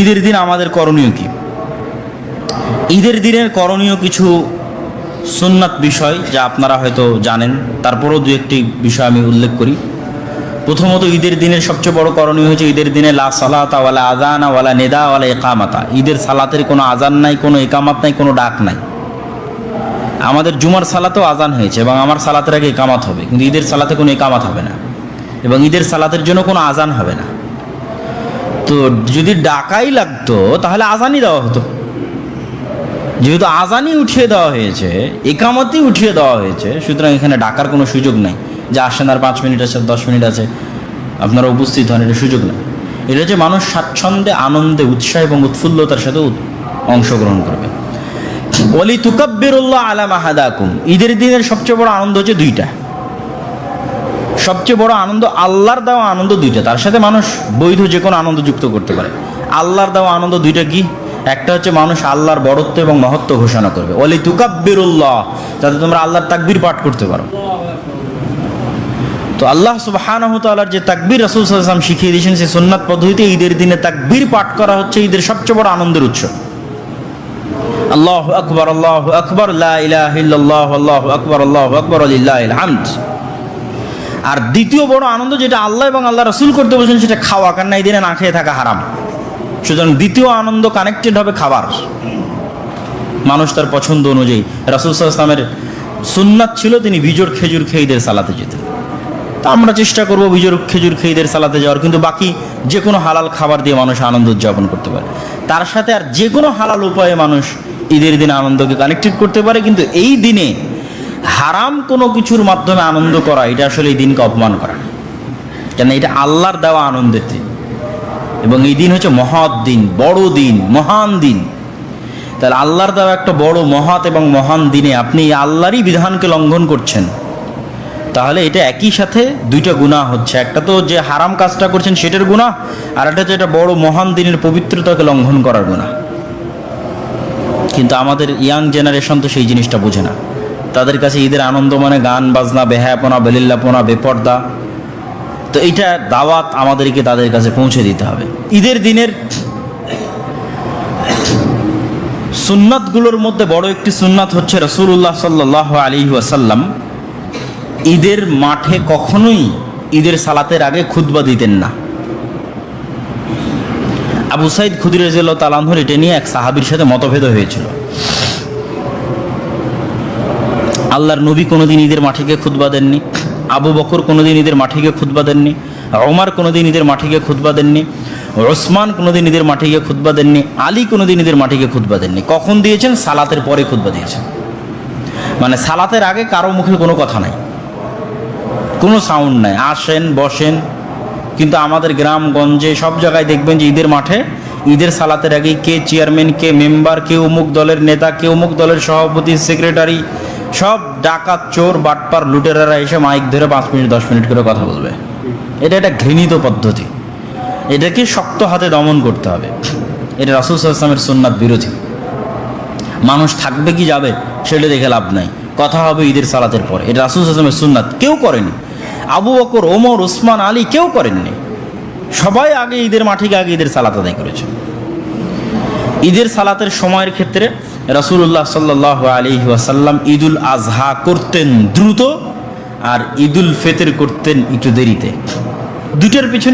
ঈদের দিন আমাদের করণীয় কি? ঈদের দিনের করণীয় কিছু সুন্নাত বিষয় যা আপনারা হয়তো জানেন, তারপরও দু একটি বিষয় আমি উল্লেখ করি। প্রথমত ঈদের দিনের সবচেয়ে বড় করণীয় হচ্ছে ঈদের দিনে লা সালাতা ওয়ালা আজানা ওয়ালা নেদা ওয়ালা একামাতা ঈদের সালাতের কোনো আজান নাই, কোনো একামাত নাই, কোনো ডাক নাই। আমাদের জুমার সালাতেও আজান হয়েছে এবং আমার সালাতের আগে একামাত হবে, কিন্তু ঈদের সালাতে কোনো একামাত হবে না এবং ঈদের সালাতের জন্য কোনো আজান হবে না। তো যদি ডাকাই লাগতো, তাহলে আজানই দেওয়া হতো। যেহেতু আজানই উঠিয়ে দেওয়া হয়েছে, একামতই উঠিয়ে দেওয়া হয়েছে, সুতরাং এখানে ডাকার কোনো সুযোগ নাই। যে আসেন আর পাঁচ মিনিট আছে, দশ মিনিট আছে, আপনারা উপস্থিত হন, এটা সুযোগ নেই। এটা হচ্ছে মানুষ স্বাচ্ছন্দ্যে, আনন্দে, উৎসাহ এবং উৎফুল্লতার সাথে অংশগ্রহণ করবে। বলি তুকাব্বিরুল্লাহ আলা মাহাদাকুম। ঈদের দিনের সবচেয়ে বড় আনন্দ হচ্ছে দুইটা। সবচেয়ে বড় আনন্দ আল্লাহর দেওয়া আনন্দ দুইটা। তার সাথে মানুষ বৈধ যে কোনো আনন্দ যুক্ত করতে পারে। আল্লাহর দেওয়া আনন্দ দুইটা কি? একটা হচ্ছে মানুষ আল্লাহর বড়ত্ব এবং মহত্ব ঘোষণা করবে। অলি তুকাব্বিরুল্লাহ যাতে তোমরা আল্লাহর তাকবির পাঠ করতে পারো। তো আল্লাহ তাআলার যে তাকবীর রাসূল ওয়াসাল্লাম শিখিয়ে দিয়েছেন, সেই সুন্নাত পদ্ধতিতে ঈদের দিনে তাকবির পাঠ করা হচ্ছে ঈদের সবচেয়ে বড় আনন্দের উৎস। আল্লাহ আকবার আল্লাহ আকবার ইলাহা ইল্লাল্লাহ, আল্লাহু আকবার আল্লাহু আকবার লিল্লাহিল হামদ। আর দ্বিতীয় বড় আনন্দ যেটা আল্লাহ এবং আল্লাহ রসুল করতে বলছেন, সেটা খাওয়া, কারণ এই দিনে না খেয়ে থাকা হারাম। সুতরাং দ্বিতীয় আনন্দ কানেক্টেড হবে খাবার। মানুষ তার পছন্দ অনুযায়ী। রাসুল ইসলামের সুন্নাত ছিল তিনি বিজোর খেজুর খেয়েদের সালাতে যেতেন। তা আমরা চেষ্টা করব বিজোর খেজুর খেয়েদের সালাতে যাওয়ার, কিন্তু বাকি যে কোনো হালাল খাবার দিয়ে মানুষ আনন্দ উদযাপন করতে পারে। তার সাথে আর যে কোনো হালাল উপায়ে মানুষ ঈদের দিনে আনন্দকে কানেক্টেড করতে পারে, কিন্তু এই দিনে হারাম কোনো কিছুর মাধ্যমে আনন্দ করা, এটা আসলে এই দিনকে অপমান করা। কেন এটা আল্লাহর দেওয়া আনন্দের দিন। এবং এই দিন হচ্ছে মহৎ দিন, বড় দিন, মহান দিন। তাহলে আল্লাহর দেওয়া একটা বড়, মহৎ এবং মহান দিনে আপনি আল্লাহরই বিধানকে লঙ্ঘন করছেন, তাহলে এটা একই সাথে দুইটা গুণা হচ্ছে। একটা তো যে হারাম কাজটা করছেন সেটার গুণা আর একটা হচ্ছে এটা বড়, মহান দিনের পবিত্রতাকে লঙ্ঘন করার গুণা কিন্তু আমাদের ইয়াং জেনারেশন তো সেই জিনিসটা বোঝে না। তাদের কাছে ঈদের আনন্দ মানে গান, বাজনা, বেহায়াপনা, বেলিল্লাপনা, বেপর্দা। তো এইটা দাওয়াত আমাদেরকে তাদের কাছে পৌঁছে দিতে হবে। ঈদের দিনের সুন্নাতগুলোর মধ্যে বড় একটি সুন্নাত হচ্ছে রসুল্লাহ সাল্লাহ আলী ওয়াসাল্লাম, ঈদের মাঠে কখনোই ঈদের সালাতের আগে খুতবা দিতেন না। আবু সাইদ খুদির রাজিয়াল্লাহ তালানহর এটা নিয়ে এক সাহাবির সাথে মতভেদ হয়েছিল। আল্লাহর নবী কোনোদিন ঈদের মাঠে গিয়ে খুতবা দেননি। আবু বকর কোনোদিন ঈদের মাঠে গিয়ে খুতবা দেননি। ওমার কোনোদিন ঈদের মাঠে গিয়ে খুতবা দেননি। ওসমান কোনোদিন ঈদের মাঠে গিয়ে খুতবা দেননি। আলী কোনোদিন ঈদের মাঠে গিয়ে খুতবা দেননি। কখন দিয়েছেন? সালাতের পরে খুতবা দিয়েছেন। মানে সালাতের আগে কারও মুখে কোনো কথা নাই। কোনো সাউন্ড নাই। আসেন, বসেন। কিন্তু আমাদের গ্রামগঞ্জে সব জায়গায় দেখবেন যে ঈদের মাঠে ঈদের সালাতের আগে কে চেয়ারম্যান কে মেম্বার কে অমুক দলের নেতা, কে অমুক দলের সভাপতি সেক্রেটারি সব ডাকাত চোর, বাটপার, লুটেরারা এসে মাইক ধরে পাঁচ মিনিট, দশ মিনিট করে কথা বলবে। এটা একটা ঘৃণিত পদ্ধতি। এটাকে শক্ত হাতে দমন করতে হবে। এটা রাসুল আসলামের সুন্নাত বিরোধী। মানুষ থাকবে কি যাবে, সেটা দেখে লাভ নাই। কথা হবে ঈদের সালাতের পরে। এটা রাসুল আসলামের সুন্নাত। কেউ করেনি। আবু বকর, ওমর, উসমান, আলী কেউ করেননি। সবাই আগে ঈদের মাঠে আগে ঈদের সালাত আদায় করেছে। ঈদের সালাতের সময়ের ক্ষেত্রে রসুল্লাহ সাল্লাহ আলী ওয়াসাল্লাম ঈদুল আজহা করতেন দ্রুত আর ঈদুল ফেতের করতেন একটু দেরিতে। দুটার পিছনে